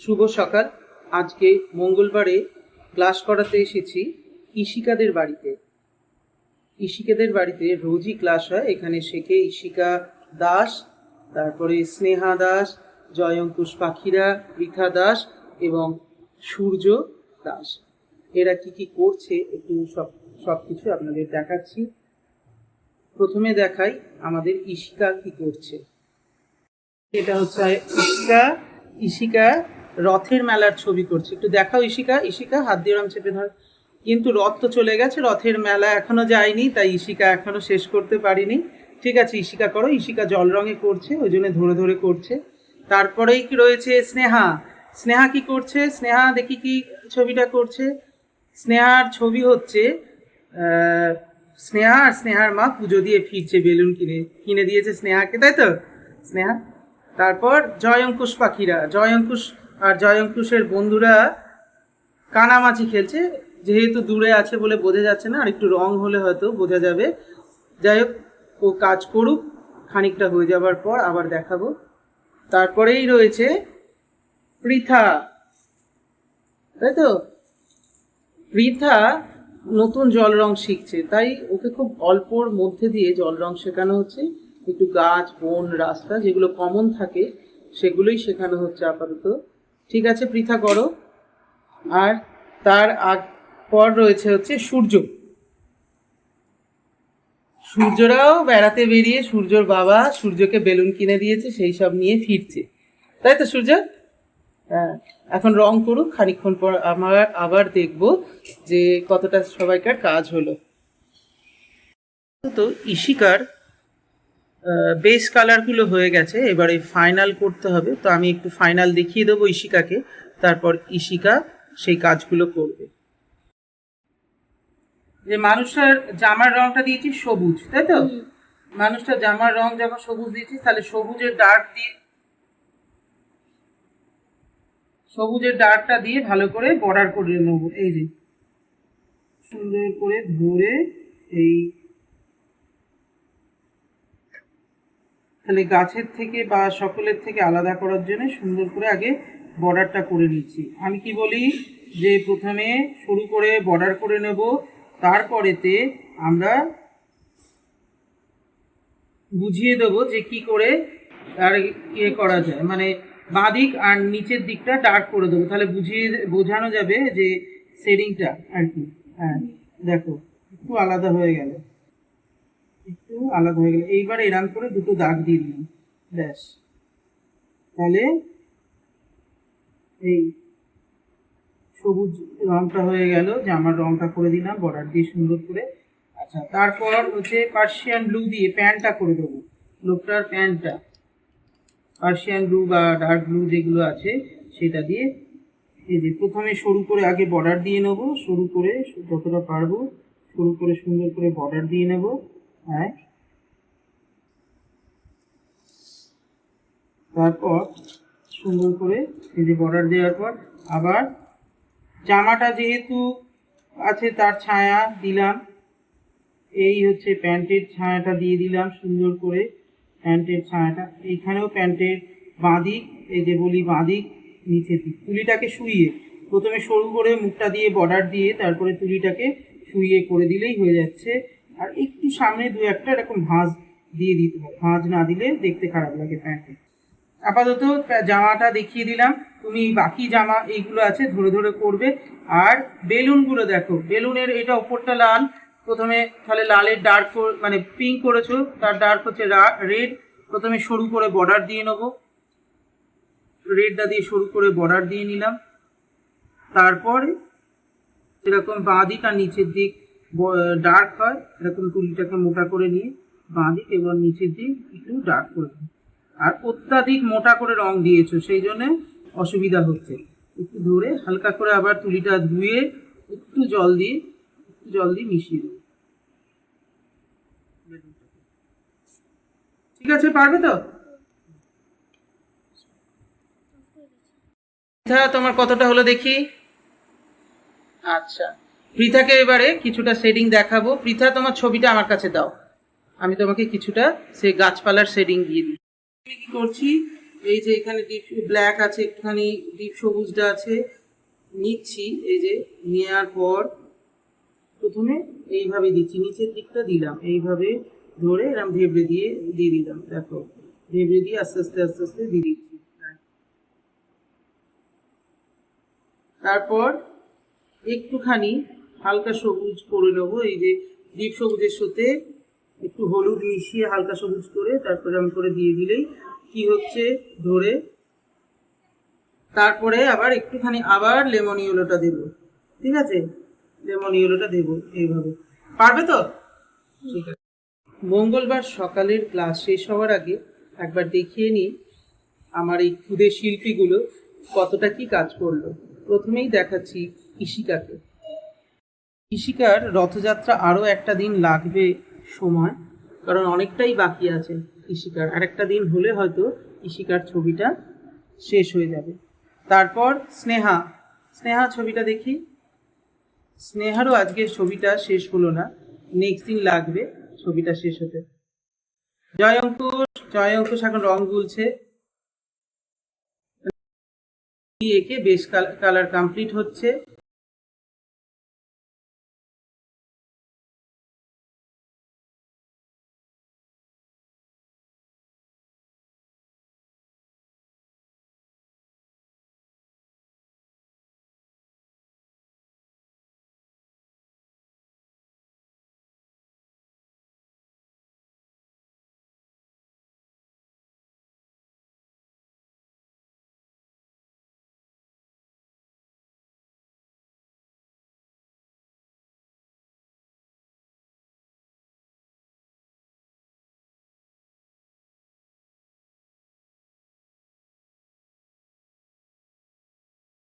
শুভ সকাল। আজকে মঙ্গলবারে ক্লাস করাতে এসেছি ইশিকাদের বাড়িতে। ইশিকাদের বাড়িতে রোজই ক্লাস হয়। এখানে শেখে ইশিকা দাস, তারপরে স্নেহা দাস, জয়ঙ্কুশ পাখিরা পৃথা দাস এবং সূর্য দাস। এরা কি কি করছে একটু সব সব কিছু আপনাদের দেখাচ্ছি। প্রথমে দেখাই আমাদের ইশিকা কি করছে। এটা হচ্ছে ইশিকা ইশিকা রথের মেলার ছবি করছে। একটু দেখাও ইশিকা ইশিকা হাত দিয়ে চেপে ধর। কিন্তু রথ তো চলে গেছে, রথের মেলা এখনও যায়নি, তাই ইশিকা এখনও শেষ করতে পারিনি। ঠিক আছে ইশিকা করো ইশিকা জল রঙে করছে, ওই জন্য ধরে ধরে করছে। তারপরেই কি রয়েছে স্নেহা। স্নেহা কি করছে? স্নেহা, দেখি কি ছবিটা করছে। স্নেহার ছবি হচ্ছে স্নেহা আর স্নেহার মা পুজো দিয়ে ফিরছে, বেলুন কিনে কিনে দিয়েছে স্নেহাকে, তাই তো? স্নেহা। তারপর জয়ঙ্কুশ পাখিরা জয়ঙ্কুশ আর জয়ঙ্কুশের বন্ধুরা কানামাছি খেলছে, যেহেতু দূরে আছে বলে বোঝা যাচ্ছে না আর একটু রং হলে হয়তো বোঝা যাবে। যাই হোক, ও কাজ করুক, খানিকটা হয়ে যাবার পর আবার দেখাবো। তারপরেই রয়েছে পৃথা। তাই তো? পৃথা নতুন জল রং শিখছে, তাই ওকে খুব অল্পর মধ্যে দিয়ে জল রং শেখানো হচ্ছে। একটু গাছ, বন, রাস্তা যেগুলো কমন থাকে, সেগুলোই শেখানো হচ্ছে আপাতত। ঠিক আছে, পৃথা করো। আর তার আগ, পর রয়েছে হচ্ছে সূর্য। সূর্যরাও বেড়াতে বেরিয়ে সূর্যর বাবা সূর্যকে বেলুন কিনে দিয়েছে, সেই সব নিয়ে ফিরছে। তাই তো, সূর্য? হ্যাঁ এখন রং করুক, খানিকক্ষণ পর আমার আবার দেখব যে কতটা সবাইকার কাজ হলো। তো ইশিকার বেস কালারগুলো হয়ে গেছে এবারে ফাইনাল করতে হবে। তো আমি একটু ফাইনাল দেখিয়ে দেবো ইশিকাকে তারপর ইশিকা সেই কাজগুলো করবে। যে মানুষটার জামার রংটা দিয়েছি সবুজ তাই তো? মানুষটার জামার রং যখন সবুজ দিয়েছিস তাহলে সবুজের ডার্ক দিয়ে সবুজের ডার্কটা দিয়ে ভালো করে বর্ডার করে নেব। এই যে সুন্দর করে ধরে এই তাহলে গাছের থেকে বা সকলের থেকে আলাদা করার জন্য সুন্দর করে আগে বর্ডারটা করে নিচ্ছি। আমি কি বলি? যে প্রথমে শুরু করে বর্ডার করে নেব, তারপরেতে আমরা বুঝিয়ে দেবো যে কি করে আর ইয়ে করা যায়। মানে বাঁদিক আর নিচের দিকটা ডার্ক করে দেবো। তাহলে বুঝিয়ে বোঝানো যাবে যে শেডিংটা আর কি। হ্যাঁ দেখো, একটু আলাদা হয়ে গেল। আলাদা হয়ে গেল। এইবার এরাম করে দুটো দাগ দিয়ে দিলাম। ব্যাস। তাহলে এই সবুজ রংটা হয়ে গেল জামার রংটা করে দিলাম বর্ডার দিয়ে সুন্দর করে। আচ্ছা তারপর হচ্ছে পার্সিয়ান ব্লু দিয়ে প্যান্টটা করে দেবো। লোকটার প্যান্টটা। পার্সিয়ান ব্লু বা ডার্ক ব্লু যেগুলো আছে, সেটা দিয়ে এই যে প্রথমে সরু করে আগে বর্ডার দিয়ে নেব। সরু করে যতটা পারব সরু করে সুন্দর করে বর্ডার দিয়ে নেব। হ্যাঁ। তারপর সুন্দর করে এই যে বর্ডার দেওয়ার পর আবার জামাটা যেহেতু আছে তার ছায়া দিলাম। এই হচ্ছে প্যান্টের ছায়াটা দিয়ে দিলাম সুন্দর করে প্যান্টের ছায়াটা। এইখানেও প্যান্টের বাঁদিক, এই যে বলি বাঁদিক নিচে দিক। তুলিটাকে শুইয়ে প্রথমে সরু করে মুখটা দিয়ে বর্ডার দিয়ে তারপরে তুলিটাকে শুইয়ে করে দিলেই হয়ে যাচ্ছে। আর একটু সামনে দু একটা এরকম ভাঁজ দিয়ে দিতে হয় ভাঁজ না দিলে দেখতে খারাপ লাগে প্যান্টে। আপাতত জামাটা দেখিয়ে দিলাম। তুমি বাকি জামা এইগুলো আছে, ধরে ধরে করবে। আর বেলুনগুলো দেখো। বেলুনের এটা ওপরটা লাল। প্রথমে তাহলে লালের ডার্ক মানে পিঙ্ক করেছ, তার ডার্ক হচ্ছে রেড প্রথমে সরু করে বর্ডার দিয়ে নেব। রেডটা দিয়ে সরু করে বর্ডার দিয়ে নিলাম। তারপরে এরকম বাঁ দিক আর নিচের দিক ডার্ক হয়, এরকম তুলিটাকে মোটা করে নিয়ে বাঁ দিক এবং নিচের দিক একটু ডার্ক করে দিই আর অত্যাধিক মোটা করে রং দিয়েছ, সেই জন্য অসুবিধা হচ্ছে। একটু ধরে, হালকা করে আবার তুলিটা ধুয়ে একটু জল দিয়ে, একটু জল দিয়ে মিশিয়ে দেবো। ঠিক আছে, পারবে তো? তোমার কতটা হলো দেখি? আচ্ছা পৃথাকে এবারে কিছুটা শেডিং দেখাবো। পৃথা তোমার ছবিটা আমার কাছে দাও। আমি তোমাকে কিছুটা সে গাছপালার শেডিং দিয়ে দিই। কি করছি? এই যে এখানে ডিপ ব্ল্যাক আছে, একটুখানি ডিপ সবুজটা আছে, নিচ্ছি, এই যে নেওয়ার পর প্রথমে এইভাবে দিচ্ছি, নিচের দিকটা দিলাম, এইভাবে ধরে এরকম ভেবড়ে দিয়ে দিয়ে দিলাম, দেখো ভেবড়ে দিয়ে আস্তে আস্তে আস্তে আস্তে দিয়ে দিচ্ছি তারপর একটুখানি হালকা সবুজ করে নেব, এই যে ডিপ সবুজের সাথে একটু হলুদ মিশিয়ে হালকা সবুজ করে তারপরে আমি করে দিয়ে দিলেই কি হচ্ছে ধরে। তারপরে আবার একটুখানি আবার লেমন ইয়েলোটা দেবো। ঠিক আছে? লেমন ইয়েলোটা দেবো এইভাবে। পারবে তো? ঠিক আছে। মঙ্গলবার সকালের ক্লাস শেষ হওয়ার আগে একবার দেখিয়ে নিই আমার এই ক্ষুদে শিল্পীগুলো কতটা কি কাজ করল। প্রথমেই দেখাচ্ছি ইশিকাকে ইশিকার রথযাত্রা আরও একটা দিন লাগবে সময়, কারণ অনেকটাই বাকি আছে ইশিকার আর একটা দিন হলে হয়তো ইশিকার ছবিটা শেষ হয়ে যাবে। তারপর স্নেহা। স্নেহা, ছবিটা দেখি। স্নেহারও আজকে ছবিটা শেষ হলো না। নেক্সট দিন লাগবে ছবিটা শেষ হতে। জয় অঙ্কুশ জয় অঙ্কুশ, এখন রং গুলছে। একে বেশ কালার কমপ্লিট হচ্ছে।